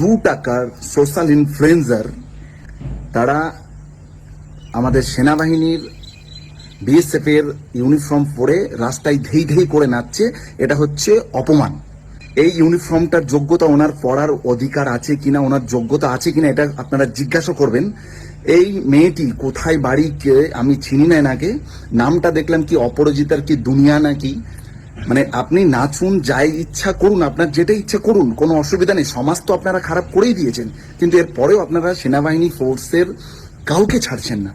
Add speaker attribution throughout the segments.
Speaker 1: দু টাকার social influencer তারা আমাদের সেনাবাহিনীর বিএসএফ এর ইউনিফর্ম পরে রাস্তায় ধেই ধেই করে নাচছে, এটা হচ্ছে অপমান। এই ইউনিফর্মটার যোগ্যতা ওনার পড়ার অধিকার আছে কিনা, ওনার যোগ্যতা আছে কিনা, এটা আপনারা জিজ্ঞাসা করবেন। এই মেয়েটি কোথায়, বাড়ি কে, আমি চিনি না এনাকে। নামটা দেখলাম কি অপরাজিতার কি দুনিয়া নাকি? মানে আপনি নাচুন, যাই ইচ্ছা করুন, আপনার যেটা ইচ্ছা করুন, কোনো অসুবিধা নেই। সমাজ তো আপনারা খারাপ করেই দিয়েছেন। কিন্তু এরপরেও আপনারা সেনাবাহিনী ফোর্সের কাউকে ছাড়ছেন না।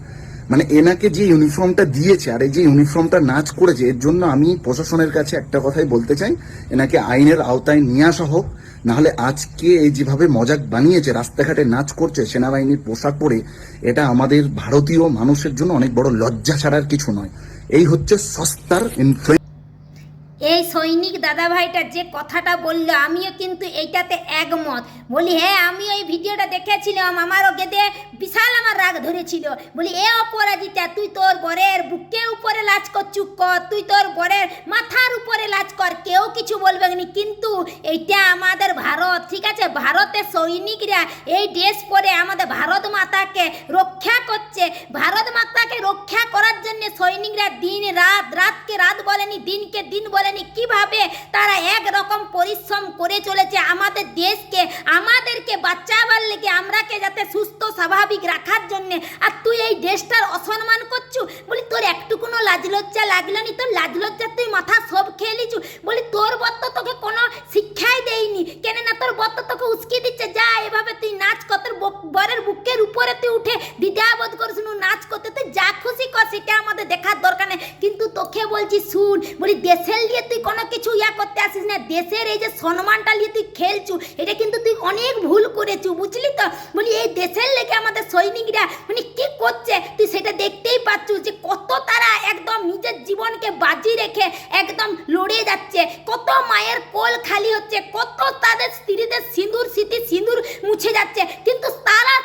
Speaker 1: মানে এনাকে যে ইউনিফর্মটা দিয়েছে, আর এই যে ইউনিফর্মটা নাচ করেছে, এর জন্য আমি প্রশাসনের কাছে একটা কথাই বলতে চাই। এনাকে আইনের আওতায় নিয়ে আসা হোক, নাহলে আজকে এই যেভাবে মজাক বানিয়েছে, রাস্তাঘাটে নাচ করছে, সেনাবাহিনীর পোশাক পরে, এটা আমাদের ভারতীয় মানুষের জন্য অনেক বড় লজ্জা ছাড়ার কিছু নয়। এই হচ্ছে সস্তার ইনফ্লুয়েন্স
Speaker 2: সৈনিক দাদা ভাইটা যে কথাটা বলল, আমিও কিন্তু এইটাতে একমত। বলি হ্যাঁ আমি ওই ভিডিওটা দেখেছিলাম, আমারও গেদে বিশাল আমার রাগ ধরেছিল। বলি, এ অপরাজিতা, তুই তোর বরের বুকে উপরে লাজ কর, চুপ কর, তুই তোর বরের মাথার উপরে লাজ কর, কেউ কিছু বলবে কিন্তু এইটা আমাদের ভারত ঠিক আছে ভারতের সৈনিকরা এই ড্রেস পরে আমাদের ভারত মাতাকে রক্ষা করছে। ভারত মাতাকে রক্ষা করার জন্য সৈনিকরা দিন রাত, রাতকে রাত বলেনি, দিনকে দিন বলেনি। কীভাবে তারা এক রকম পরিশ্রম করে চলেছে আমাদের দেশকে, আমাদেরকে বাচ্চাবার লেগে আমরাকে যাতে সুস্থ, স্বাভাবিক রাখার জন্যে। আর তুই এই দেশটার অসম্মান করছু? বলি, তোর একটুকুনো লাজ লজ্জা লাগল নি? তোর লাজ লজ্জা তুই মাথা সব খেয়ে লিচু বলি তোর বত্ত তোকে কোনো শিক্ষাই দেয়নি কেন না তোর বত্ত তোকে উস্কে দিচ্ছে যা এভাবে তুই নাচ কর তোর বক- বরের বুকের উপরে তুই উঠে দ্বিধাবোধ করিস নু নাচ করতে তুই যা খুশি কর সেটা আমাদের দেখার দরকার নেই। কিন্তু তোকে বলছি, শুন, বলি দেশের নিয়ে তুই কোনো কিছু ইয়া করতে আসিস না। দেশের এই যে সম্মানটা নিয়ে তুই খেলছু, এটা কিন্তু তুই অনেক ভুল করেছু, বুঝলি তো? বলি এই দেশের লেগে আমাদের সৈনিকরা মানে কি করছে? তুই সেটা দেখতেই পাচ্ছু যে কত তারা একদম নিজের জীবনকে বাজি রেখে একদম লড়ে যাচ্ছে। কত মায়ের কোল খালি হচ্ছে, কত তাদের স্ত্রীদের সিঁদুর স্মৃতি সিঁদুর মুছে যাচ্ছে। কিন্তু তারা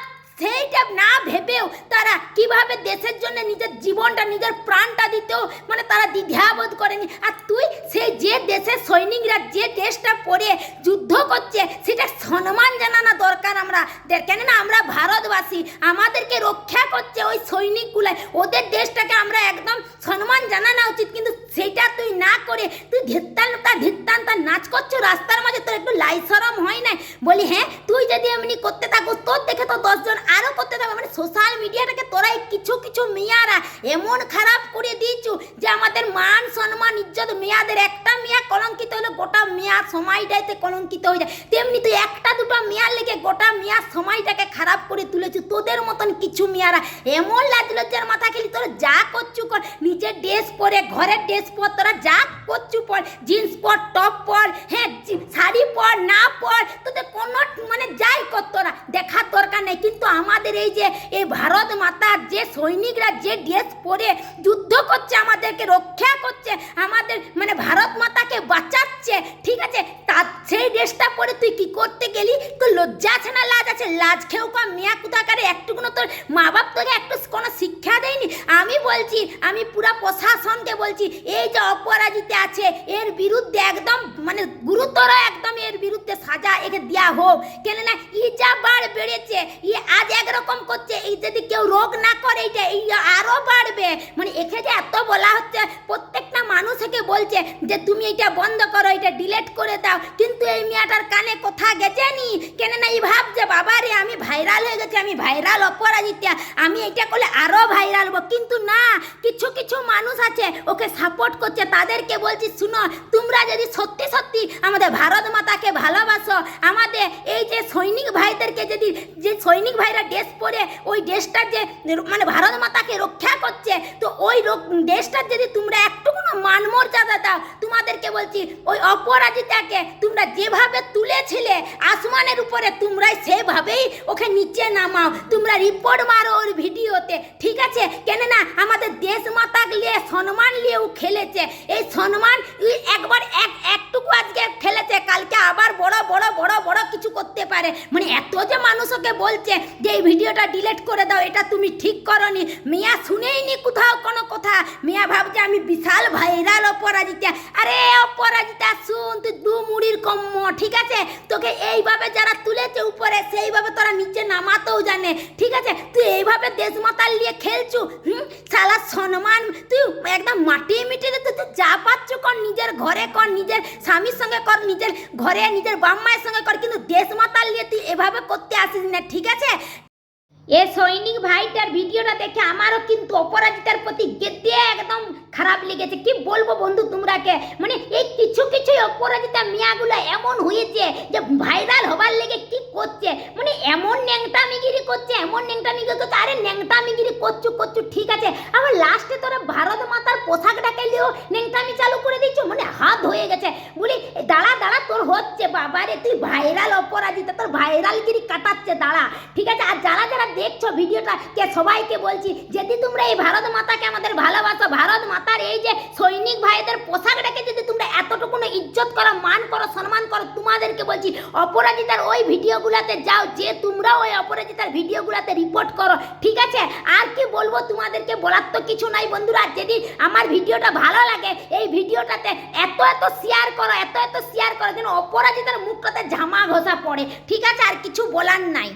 Speaker 2: সেইটা না ভেবেও তারা কীভাবে দেশের জন্য নিজের জীবনটা, নিজের প্রাণটা দিতেও মানে তারা দ্বিধাবোধ করেনি। আর তুই সেই যে দেশের সৈনিকরা, যে দেশটা পরে যুদ্ধ করছে, সেটা সম্মান জানানো দরকার আমরা। কেননা আমরা ভারতবাসী, আমাদেরকে রক্ষা করছে ওই সৈনিকগুলাই। ওদের দেশটাকে আমরা একদম সম্মান জানানো উচিত, কিন্তু সেটা তুই না করে তুই ধিত্তান্তা ধিত্তান্তা নাচ করছ, রাস্তার মাঝে তোর একটু লাইসরম হয় না বলি হ্যাঁ তুই যদি এমনি করতে থাকো, তোর দেখে তো দশজন আরও করতে থাকবে মানে সোশ্যাল মিডিয়াটাকে তোরা কিছু কিছু মেয়ারা এমন খারাপ করে দিয়েছু যে আমাদের মান সম্মান, ইজ্জত মেয়াদের একটা মেয়া কলঙ্কিত হলে গোটা মেয়ার সময়টাইতে কলঙ্কিত হয়ে যায় তেমনি তুই একটা দুটো মেয়ার লেগে গোটা মেয়ার সময়টাকে খারাপ করে তুলেছু। তোদের মতন কিছু মেয়ারা এমন লাজ লজ্জার মাথা খেলি, তোরা যা করছু কর, নিজের ড্রেস পরে, ঘরের ড্রেস পর, তোরা যা করছু পর, জিন্স পর, টপ পর হ্যাঁ শাড়ি পর, না পর, তোদের কোনো মানে যাই কর তোরা, দেখার দরকার নেই। কিন্তু আমাদের এই যে এই ভারত মাতার যে সৈনিকরা যে ড্রেস পরে যুদ্ধ করছে, আমাদেরকে রক্ষা করছে, আমাদের মানে ভারত মাতাকে বাঁচাচ্ছে, ঠিক আছে? তার সেই ড্রেসটা পরে তুই কি করতে গেলি? তোর লজ্জা আছে না লাজ আছে? লাজ খেয়েও কম মিয়া কুদাকারে একটুকুনো তোর মা বাপ তোকে একটু কোনো শিক্ষা দেয়নি? আমি বলছি, আমি পুরা প্রশাসনকে বলছি, এই যে অপরাজিতে আছে, এর বিরুদ্ধে একদম মানে গুরুতর একদম এর বিরুদ্ধে সাজা একে দেওয়া হোক। কেন না ই যা বাড় বেড়েছে, ই আজ একরকম করছে এই যদি কেউ রোগ না করে এইটা এই আরও বাড়বে। মানে যে এত বলা হচ্ছে, প্রত্যেকটা মানুষ একে বলছে যে তুমি এটা বন্ধ করো, এটা ডিলেট করে দাও। কিন্তু এই মেয়েটার কানে কোথা গেছে নি? কেন না এই ভাবছে, বাবা রে, আমি ভাইরাল হয়ে গেছি, আমি ভাইরাল অপরাজিতা। আমি এটা করলে আরও ভাইরাল হব। কিন্তু না, কিছু কিছু মানুষ আছে, ওকে সাপোর্ট করছে। তাদেরকে বলছি, শুনো, তোমরা যদি সত্যি সত্যি আমাদের ভারত মাতাকে ভালোবাসো, আমাদের এই যে সৈনিক ভাইদেরকে যদি, যে সৈনিক ভাইরা ড্রেস পরে ওই ড্রেসটার যে মানে ভারত মাতাকে রক্ষা করছে, তো ওই ড্রেসটার যদি তোমরা একটুকুনো মান মর্যাদা দাও, তোমাদেরকে বলছি, ওই অপরাজিতাকে তোমরা যেভাবে তুলেছিলে, আসমানের উপরে তোমরাই সেভাবেই ওকে নিচে নামাও। তোমরা রিপোর্ট মারো ওর ভিডিওতে, ঠিক আছে? কেন না আমাদের দেশ মাতাক নিয়ে সম্মান নিয়েও খেলেছে। এই সম্মান একবার এক একটুকু আজকে খেলেছে কালকে আবার বড় বড় বড় বড় কিছু করতে পারে। মানে এত যে মানুষ ওকে বলছে যে, এই ভিডিওটা ডিলিট করে দাও, এটা তুমি ঠিক করনি। মিয়া শুনেইনি কোথাও কোনো কথা। মিয়া ভাবছে, আমি বিশাল ভাইরাল অপরাজিতা। আরে, অপরাজিতা, শুন, তুই দু মুড়ির কম্ম, ঠিক আছে? তোকে এইভাবে যারা তুলেছে উপরে, সেইভাবে তোরা নিচে নামাতেও জানে, ঠিক আছে? তুই এইভাবে দেশ মাতাল নিয়ে খেলছু, হুম? সালা সম্মান তুই একদম মাটি মিটিয়ে তুই যা পাচ্ছ কর, নিজের ঘরে কর, নিজের স্বামীর সঙ্গে কর, নিজের ঘরে, নিজের বাম্মায়ের সঙ্গে কর, কিন্তু দেশ মাতাল নিয়ে তুই এভাবে করতে আসিস না। ঠিক আছে? এ সৈনিক ভাইটার ভিডিওটা দেখে আমারও কিন্তু অপরাজিতার প্রতি গেদে একদম খারাপ লেগেছে। কি বলব বন্ধু তোমরাকে? মানে এই কিছু কিছু অপরাজিতা মিয়াগুলো এমন হয়েছে যে ভাইরাল হবার লেগে কি করছে? মানে এমন ন্যাংটামিগিরি করছে, এমন ন্যাংটামিগিরি করছে, আরে ন্যাংটামিগিরি করছু করছু, ঠিক আছে। আবার লাস্টে তোরা ভারত মাতার পোশাকটাকে নিয়েও ন্যাংটামি চালু করে দিচ্ছ মানে হাত হয়ে গেছে। বলি, দাঁড়া দাঁড়া তোর হচ্ছে বাবারে তুই ভাইরাল অপরাজিতা তোর ভাইরাল ভাইরালগিরি কাটাচ্ছে, দাঁড়া। ঠিক আছে? আর যারা যারা দেখছ ভিডিওটা, কে সবাইকে বলছি, যদি তোমরা এই ভারত মাতাকে আমাদের ভালোবাসো, ভারত মাতার এই যে সৈনিক ভাইদের পোশাকটাকে যদি তোমরা এতটুকু ইজ্জত করো মান করো সম্মান করো তোমাদেরকে বলছি অপরাজিতার ওই ভিডিওগুলোতে যাও, যে তোমরা ওই অপরাজিতার ভিডিওগুলোতে রিপোর্ট করো, ঠিক আছে? আর কি বলব তোমাদেরকে বলার তো কিছু নাই বন্ধুরা যদি আমার ভিডিওটা ভালো লাগে, এই ভিডিওটাতে এত এত শেয়ার করো, এত এত শেয়ার করো, যেন অপরাজিতার মুখটাতে ঝামা ঘষা পড়ে, ঠিক আছে? আর কিছু বলার নাই।